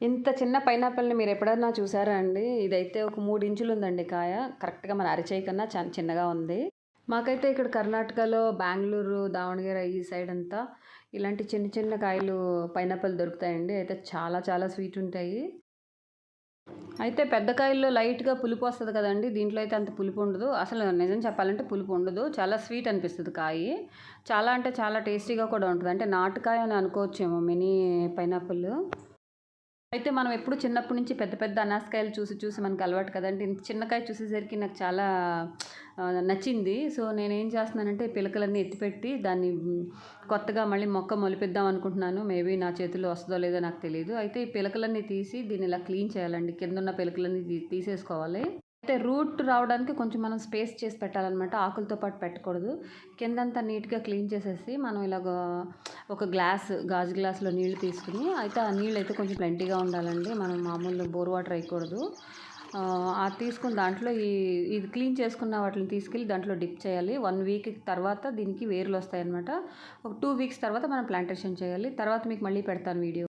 ఇంత చిన్న పైనాపిల్ని మీరు ఎప్పుడైనా చూసారా అండి? ఇదైతే ఒక మూడు ఇంచులు ఉందండి కాయ. కరెక్ట్గా మన అరిచేయి కన్నా చాలా చిన్నగా ఉంది. మాకైతే ఇక్కడ కర్ణాటకలో బెంగళూరు దావణగిరి ఈ సైడ్ అంతా ఇలాంటి చిన్న చిన్న కాయలు పైనాపిల్ దొరుకుతాయండి. అయితే చాలా చాలా స్వీట్ ఉంటాయి. అయితే పెద్ద కాయల్లో లైట్గా పులుపు వస్తుంది కదండి. దీంట్లో అయితే అంత పులుపు ఉండదు. అసలు నిజం చెప్పాలంటే పులుపు ఉండదు. చాలా స్వీట్ అనిపిస్తుంది కాయ. చాలా అంటే చాలా టేస్టీగా కూడా ఉంటుంది. అంటే నాటుకాయ అని అనుకోవచ్చేమో మినీ పైనాపిల్. అయితే మనం ఎప్పుడు చిన్నప్పటి నుంచి పెద్ద పెద్ద అనాసకాయలు చూసి చూసి మనకు అలవాటు కదండి. చిన్నకాయ చూసేసరికి నాకు చాలా నచ్చింది. సో నేను ఏం చేస్తున్నానంటే పిలకలన్నీ ఎత్తిపెట్టి దాన్ని కొత్తగా మళ్ళీ మొక్క మొలిపిద్దాం అనుకుంటున్నాను. మేబీ నా చేతిలో వస్తుందో లేదో నాకు తెలియదు అయితే ఈ పిలకలన్నీ తీసి దీన్ని ఇలా క్లీన్ చేయాలండి. కింద ఉన్న పిలకలన్నీ తీ- తీసేసుకోవాలి. అయితే రూట్ రావడానికి కొంచెం మనం స్పేస్ చేసి పెట్టాలన్నమాట. ఆకులతో పాటు పెట్టకూడదు. కిందంతా నీట్గా క్లీన్ చేసేసి మనం ఇలాగ ఒక గ్లాస్ గాజు గ్లాస్లో నీళ్ళు తీసుకుని అయితే ఆ నీళ్ళు అయితే కొంచెం ప్లెంటీగా ఉండాలండి. మనం మామూలు బోర్ వాటర్ వేయకూడదు. ఆ, తీసుకుని దాంట్లో ఈ ఇది క్లీన్ చేసుకున్న వాటిని తీసుకెళ్ళి దాంట్లో డిప్ చేయాలి. వన్ వీక్ తర్వాత దీనికి వేర్లు వస్తాయన్నమాట. ఒక టూ వీక్స్ తర్వాత మనం ప్లాంటేషన్ చేయాలి. తర్వాత మీకు మళ్ళీ పెడతాను వీడియో.